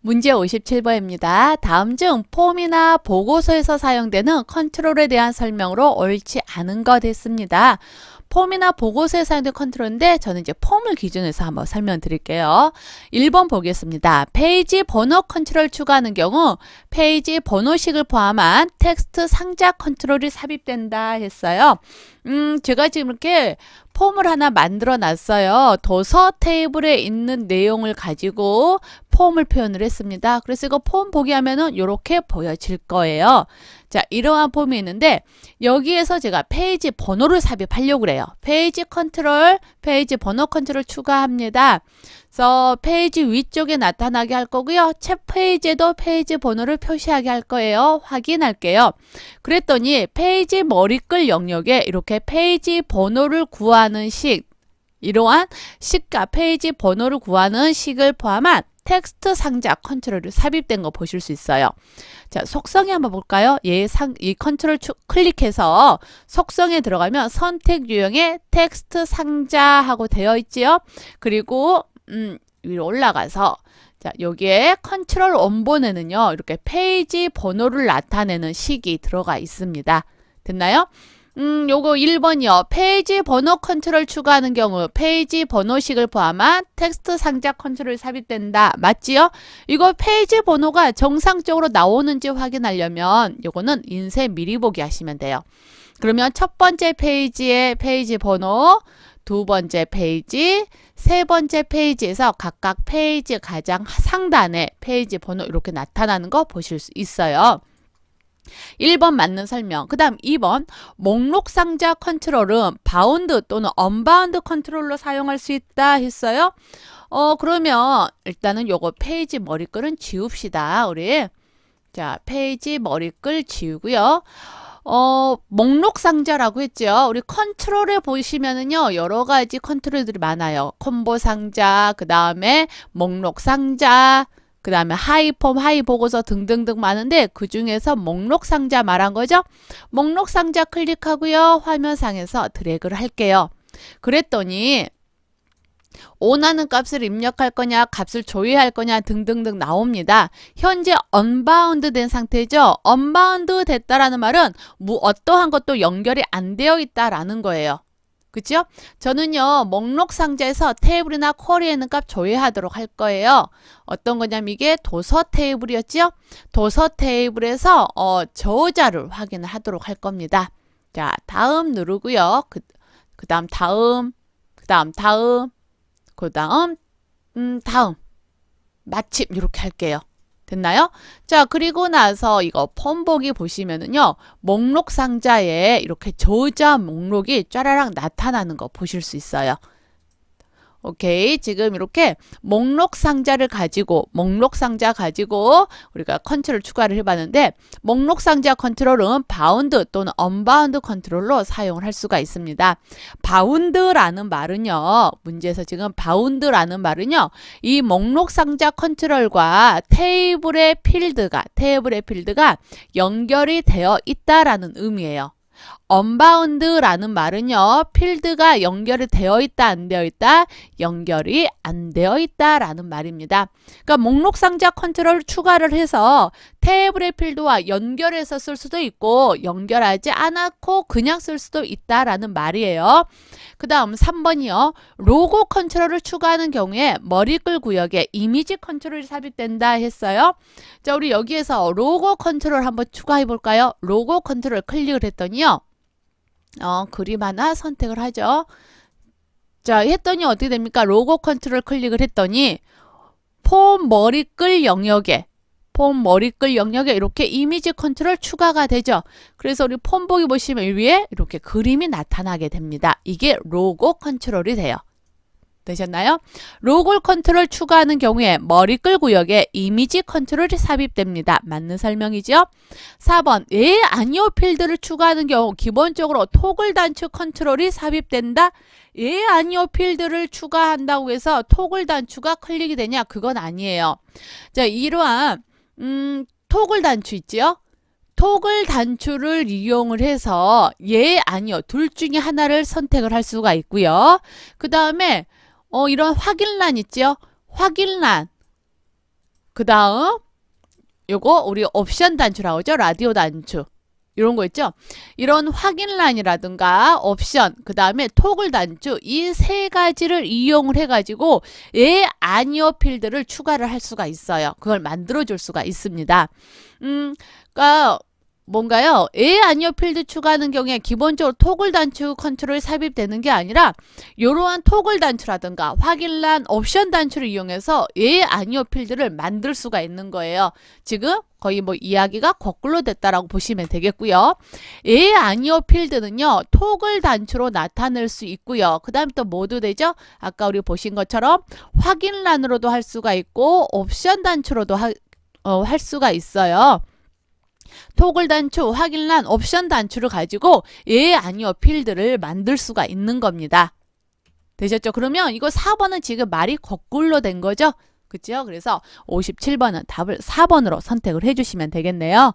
문제 57번입니다. 다음 중 폼이나 보고서에서 사용되는 컨트롤에 대한 설명으로 옳지 않은 것 했습니다. 폼이나 보고서에 사용된 컨트롤인데 저는 이제 폼을 기준으로 해서 한번 설명드릴게요. 1번 보겠습니다. 페이지 번호 컨트롤 추가하는 경우 페이지 번호식을 포함한 텍스트 상자 컨트롤이 삽입된다 했어요. 음, 제가 지금 이렇게 폼을 하나 만들어 놨어요. 도서 테이블에 있는 내용을 가지고 폼을 표현을 했습니다. 그래서 이거 폼 보기 하면은 이렇게 보여질 거예요. 자, 이러한 폼이 있는데 여기에서 제가 페이지 번호를 삽입하려고 그래요. 페이지 컨트롤, 페이지 번호 컨트롤 추가합니다. 그래서 페이지 위쪽에 나타나게 할 거고요. 책 페이지에도 페이지 번호를 표시하게 할 거예요. 확인할게요. 그랬더니 페이지 머리글 영역에 이렇게 페이지 번호를 구하는 식 이러한 식과 페이지 번호를 구하는 식을 포함한 텍스트 상자 컨트롤이 삽입된 거 보실 수 있어요. 자, 속성에 한번 볼까요? 얘 상, 이 컨트롤 추, 클릭해서 속성에 들어가면 선택 유형의 텍스트 상자 하고 되어 있지요. 그리고 음, 위로 올라가서 자, 여기에 컨트롤 원본에는요. 이렇게 페이지 번호를 나타내는 식이 들어가 있습니다. 됐나요? 음, 요거 1번이요. 페이지 번호 컨트롤 추가하는 경우 페이지 번호식을 포함한 텍스트 상자 컨트롤 삽입된다. 맞지요? 이거 페이지 번호가 정상적으로 나오는지 확인하려면 요거는 인쇄 미리 보기 하시면 돼요. 그러면 첫 번째 페이지의 페이지 번호, 두 번째 페이지, 세 번째 페이지에서 각각 페이지 가장 상단에 페이지 번호 이렇게 나타나는 거 보실 수 있어요. 1번 맞는 설명. 그 다음 2번 목록 상자 컨트롤은 바운드 또는 언바운드 컨트롤로 사용할 수 있다 했어요. 어 그러면 일단은 요거 페이지 머리글은 지웁시다. 우리 자 페이지 머리글 지우고요. 어, 목록 상자라고 했죠. 우리 컨트롤에 보시면은요, 여러 가지 컨트롤들이 많아요. 콤보 상자, 그 다음에 목록 상자, 그 다음에 하이폼, 하이보고서 등등등 많은데 그 중에서 목록 상자 말한 거죠. 목록 상자 클릭하고요. 화면상에서 드래그를 할게요. 그랬더니 원하는 값을 입력할 거냐, 값을 조회할 거냐 등등등 나옵니다. 현재 언바운드 된 상태죠. 언바운드 됐다라는 말은 뭐 어떠한 것도 연결이 안 되어 있다라는 거예요. 그죠? 저는요, 목록 상자에서 테이블이나 쿼리에 있는 값 조회하도록 할 거예요. 어떤 거냐면 이게 도서 테이블이었죠? 도서 테이블에서 어, 저자를 확인을 하도록 할 겁니다. 자, 다음 누르고요. 그, 그 다음 다음, 그 다음 다음, 그 다음, 음, 다음. 마침 이렇게 할게요. 됐나요? 자, 그리고 나서 이거 폼 보기 보시면은요, 목록 상자에 이렇게 저자 목록이 짜라락 나타나는 거 보실 수 있어요. 오케이. 지금 이렇게 목록 상자를 가지고, 목록 상자 가지고 우리가 컨트롤 추가를 해봤는데, 목록 상자 컨트롤은 바운드 또는 언바운드 컨트롤로 사용을 할 수가 있습니다. 바운드라는 말은요, 문제에서 지금 바운드라는 말은요, 이 목록 상자 컨트롤과 테이블의 필드가, 테이블의 필드가 연결이 되어 있다라는 의미예요. 언바운드라는 말은요. 필드가 연결이 되어 있다 안 되어 있다 연결이 안 되어 있다라는 말입니다. 그러니까 목록 상자 컨트롤 추가를 해서 테이블의 필드와 연결해서 쓸 수도 있고 연결하지 않았고 그냥 쓸 수도 있다라는 말이에요. 그 다음 3번이요. 로고 컨트롤을 추가하는 경우에 머리글 구역에 이미지 컨트롤이 삽입된다 했어요. 자 우리 여기에서 로고 컨트롤 한번 추가해 볼까요? 로고 컨트롤 클릭을 했더니요. 어, 그림 하나 선택을 하죠. 자, 했더니 어떻게 됩니까? 로고 컨트롤 클릭을 했더니 폼 머리글 영역에 폼 머리글 영역에 이렇게 이미지 컨트롤 추가가 되죠. 그래서 우리 폼 보기 보시면 위에 이렇게 그림이 나타나게 됩니다. 이게 로고 컨트롤이 돼요. 되셨나요? 로고 컨트롤 추가하는 경우에 머리글 구역에 이미지 컨트롤이 삽입됩니다. 맞는 설명이죠? 4번 예 아니요 필드를 추가하는 경우 기본적으로 토글 단축 컨트롤이 삽입된다. 예 아니요 필드를 추가한다고 해서 토글 단추가 클릭이 되냐? 그건 아니에요. 자 이러한 음, 토글 단추 있지요? 토글 단추를 이용을 해서 예 아니요 둘 중에 하나를 선택을 할 수가 있고요. 그 다음에 어, 이런 확인란 있죠? 확인란. 그 다음 요거 우리 옵션 단추라고 하죠. 라디오 단추. 이런 거 있죠. 이런 확인란이라든가 옵션, 그 다음에 토글 단추 이 세 가지를 이용을 해가지고 예 아니오 필드를 추가를 할 수가 있어요. 그걸 만들어 줄 수가 있습니다. 음, 그러니까 뭔가요? 예 아니오 필드 추가하는 경우에 기본적으로 토글 단추 컨트롤이 삽입되는 게 아니라 이러한 토글 단추라든가 확인란 옵션 단추를 이용해서 예 아니오 필드를 만들 수가 있는 거예요. 지금 거의 뭐 이야기가 거꾸로 됐다라고 보시면 되겠고요. 예 아니오 필드는요. 토글 단추로 나타낼 수 있고요. 그 다음에 또 뭐도 되죠? 아까 우리 보신 것처럼 확인란으로도 할 수가 있고 옵션 단추로도 하, 어, 할 수가 있어요. 토글 단추, 확인란, 옵션 단추를 가지고 예 아니오 필드를 만들 수가 있는 겁니다. 되셨죠? 그러면 이거 4번은 지금 말이 거꾸로 된 거죠? 그죠? 그래서 57번은 답을 4번으로 선택을 해주시면 되겠네요.